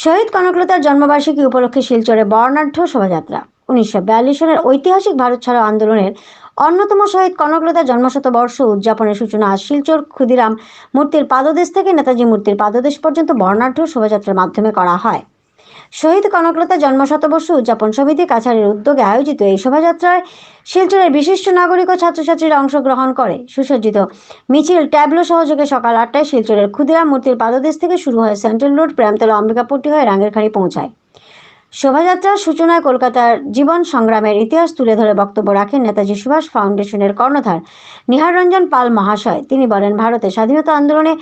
শহীদ কনকলতার জন্মবার্ষিকী উপলক্ষে শিলচরে বর্ণাঢ্য শোভাযাত্রা। উনিশশো বিয়াল্লিশ সালের ঐতিহাসিক ভারত ছাড়ো আন্দোলনের অন্যতম শহীদ কনকলতার জন্মশতবর্ষ উদযাপনের সূচনা শিলচর ক্ষুদিরাম মূর্তির পাদদেশ থেকে নেতাজি মূর্তির পাদদেশ পর্যন্ত বর্ণাঢ্য শোভাযাত্রার মাধ্যমে করা হয়। শহীদ কনকলতা জন্মশতবর্ষ উদযাপন সমিতি কাছাড়ের উদ্যোগে আয়োজিত এই শোভাযাত্রায় শিলচরের বিশিষ্ট নাগরিক ও ছাত্রছাত্রীরা অংশগ্রহণ করে। সুসজ্জিত মিছিল, ট্যাবলো সহযোগে সকাল আটটায় শিলচরের ক্ষুদিরাম মূর্তির পাদদেশ থেকে শুরু হয় সেন্ট্রাল রোড প্রেমতলা অম্বিকাপট্টি হয়ে রাঙ্গেরখাড়ি পৌঁছায়। শোভাযাত্রার সূচনায় কলকাতার জীবন সংগ্রামের ইতিহাস তুলে ধরে বক্তব্য রাখেন নেতাজি সুভাষ ফাউন্ডেশনের কর্ণধার নিহার রঞ্জন পাল মহাশয়। তিনি বলেন, ভারতের স্বাধীনতা আন্দোলনে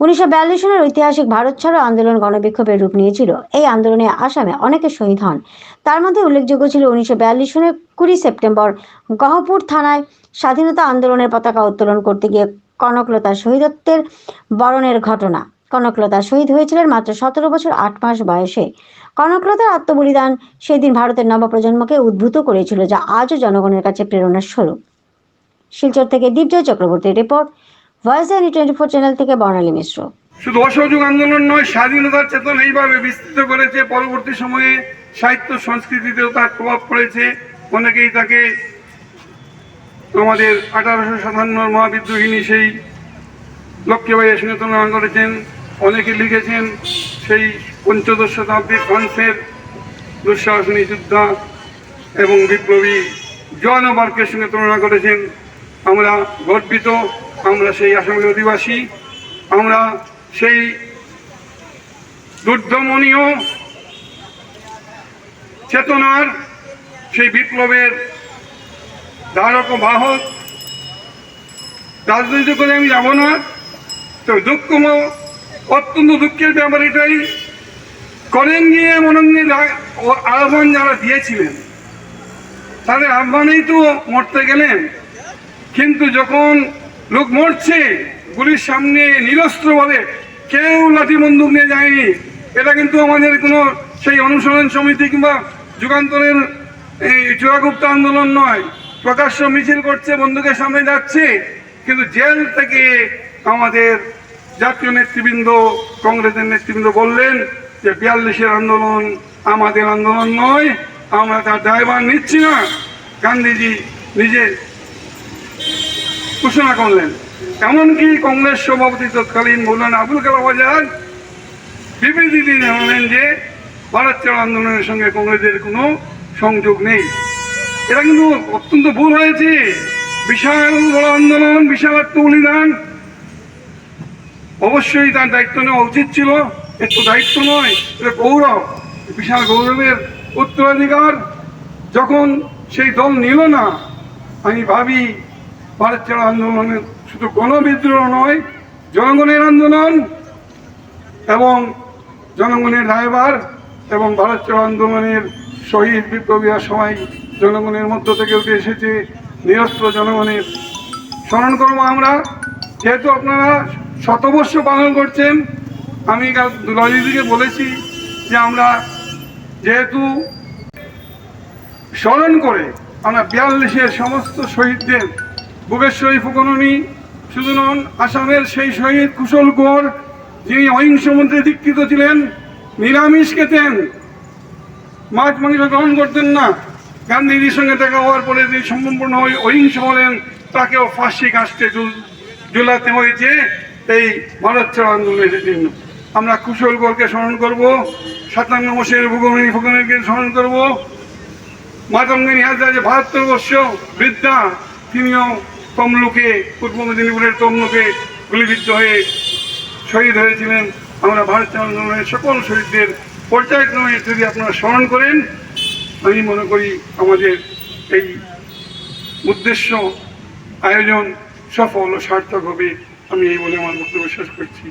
উনিশশো বিয়াল্লিশ সালের ঐতিহাসিক ভারত ছাড়ো আন্দোলন গণবিক্ষোভের রূপ নিয়েছিল। এই আন্দোলনে আসামে অনেকে শহীদ হন। তার মধ্যে উল্লেখযোগ্য ছিল উনিশশো বিয়াল্লিশ সালের কুড়ি সেপ্টেম্বর গহপুর থানায় স্বাধীনতা আন্দোলনের পতাকা উত্তোলন করতে গিয়ে কনকলতা শহীদত্বের বরণের ঘটনা। কনকলতা শহীদ হয়েছিলেন মাত্র সতেরো বছর আট মাস বয়সে। কনকলতার আত্মবলিদান সেদিন ভারতের নবপ্রজন্মকে উদ্ভূত করেছিল, যা আজও জনগণের কাছে প্রেরণার স্বরূপ। শিলচর থেকে দীপজয় চক্রবর্তীর রিপোর্ট ভয়েস আইনি টোয়েন্টি ফোর চ্যানেল থেকে বর্ণালী মিশ্র। শুধু অসহযোগ আন্দোলন নয়, স্বাধীনতার চেতনা এইভাবে বিস্তৃত করেছে। পরবর্তী সময়ে সাহিত্য সংস্কৃতিতেও তার প্রভাব পড়েছে। অনেকেই তাকে আমাদের আঠারোশো সাতান্নর মহাবিদ্রোহিনী সেই লক্ষ্মীবাইয়ের সঙ্গে তুলনা করেছেন। অনেকে লিখেছেন সেই পঞ্চদশ শতাব্দীর ফ্রান্সের দুঃসাহসিনী যোদ্ধা এবং বিপ্লবী জন বার্কের সঙ্গে তুলনা করেছেন। আমরা গর্বিত আমরা সেই আসামের অধিবাসী, আমরা সেই দুর্দমনীয় চেতনার সেই বিপ্লবের ধারক বাহক। রাজনীতি করে আমি যাব না তো দুঃখম অত্যন্ত দুঃখের ব্যাপার এটাই। করেন গিয়ে মনঙ্গে আহ্বান যারা দিয়েছিলেন, তাদের আহ্বানেই তো মরতে গেলেন। কিন্তু যখন লোক মরছে, গুলির সামনে নিরস্ত্রভাবে কেউ লাঠি বন্দুক নিয়ে যায়নি। এটা কিন্তু আমাদের কোনো সেই অনুসরণ সমিতি কিংবা যুগান্তরের এই চূড়াগুপ্ত আন্দোলন নয়। প্রকাশ্য মিছিল করছে, বন্দুকের সামনে যাচ্ছে, কিন্তু জেল থেকে আমাদের জাতীয় নেতৃবৃন্দ, কংগ্রেসের নেতৃবৃন্দ বললেন যে বিয়াল্লিশের আন্দোলন আমাদের আন্দোলন নয়, আমরা তার দায়ভার নিচ্ছি না। গান্ধীজি নিজে ঘোষণা করলেন। এমনকি কংগ্রেস সভাপতি তৎকালীন মৌলানা আবুল কালাম আজাদ বিবৃতি জানালেন যে, ভারত ছাড়ো আন্দোলনের সঙ্গে কংগ্রেসের কোনো সংযোগ নেই। এটা কিন্তু অত্যন্ত ভুল হয়েছে। বিশাল বড় আন্দোলন, বিশাল আত্মবলিদান অবশ্যই তার দায়িত্ব নেওয়া উচিত ছিল। একটু দায়িত্ব নয়, এটা গৌরব। বিশাল গৌরবের উত্তরাধিকার। যখন সেই দল নিল না, আমি ভাবি ভারত ছাড়ো আন্দোলনের শুধু গণবিদ্রোহ নয়, জনগণের আন্দোলন এবং জনগণের রায়বার এবং ভারত ছাড়ো আন্দোলনের শহীদ বিপ্লবীরা সবাই জনগণের মধ্য থেকে উঠে এসেছে, নিরস্ত্র জনগণের স্মরণ করব আমরা। যেহেতু আপনারা শতবর্ষ পালন করছেন, আমি দুলাদিদিকে বলেছি যে আমরা যেহেতু স্মরণ করে আমরা বিয়াল্লিশের সমস্ত শহীদদের বুকেশ্বরী ফুকননি, শুধু নন, আসামের সেই শহীদ কুশল গোর, যিনি অহিংস মন্ত্রে দীক্ষিত ছিলেন, নিরামিষ খেতেন। মাছ মাংস গ্রহণ করতেন না। গান্ধীজির সঙ্গে দেখা হওয়ার পরে তিনি সম্পূর্ণ অহিংস হলেন, তাকেও ফাঁসি কাস্টে ঝুলাতে হয়েছে। এই ভারত ছাড়ো আন্দোলনের জন্য আমরা কুশল গোরকে স্মরণ করব, সাতান্ন বছরের ভুগমণি ফুকনকে স্মরণ করব। মাতঙ্গিনী হাজার যে বাহাত্তর বর্ষ বৃদ্ধা, তিনিও তমলুকে, পূর্ব মেদিনীপুরের তমলুকে গুলিবিদ্ধ হয়ে শহীদ হয়েছিলেন আমরা ভারত আন্দোলনের সকল শহীদদের পর্যায়ক্রমে যদি আপনারা স্মরণ করেন, আমি মনে করি আমাদের এই উদ্দেশ্য, আয়োজন সফল ও সার্থক হবে। আমি এই বলে আমার বক্তব্য শেষ করছি।